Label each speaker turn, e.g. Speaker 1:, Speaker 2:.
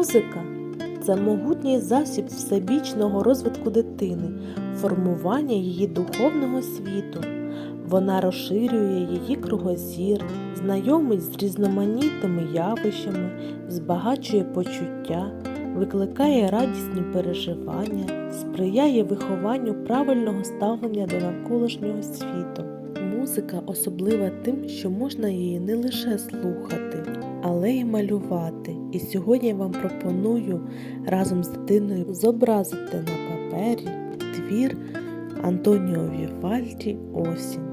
Speaker 1: Музика це могутній засіб всебічного розвитку дитини, формування її духовного світу. Вона розширює її кругозір, знайомить з різноманітними явищами, збагачує почуття, викликає радісні переживання, сприяє вихованню правильного ставлення до навколишнього світу. Музика особлива тим, що можна її не лише слухати, але й малювати. І сьогодні я вам пропоную разом з дитиною зобразити на папері твір Антоніо Вівальді Осінь.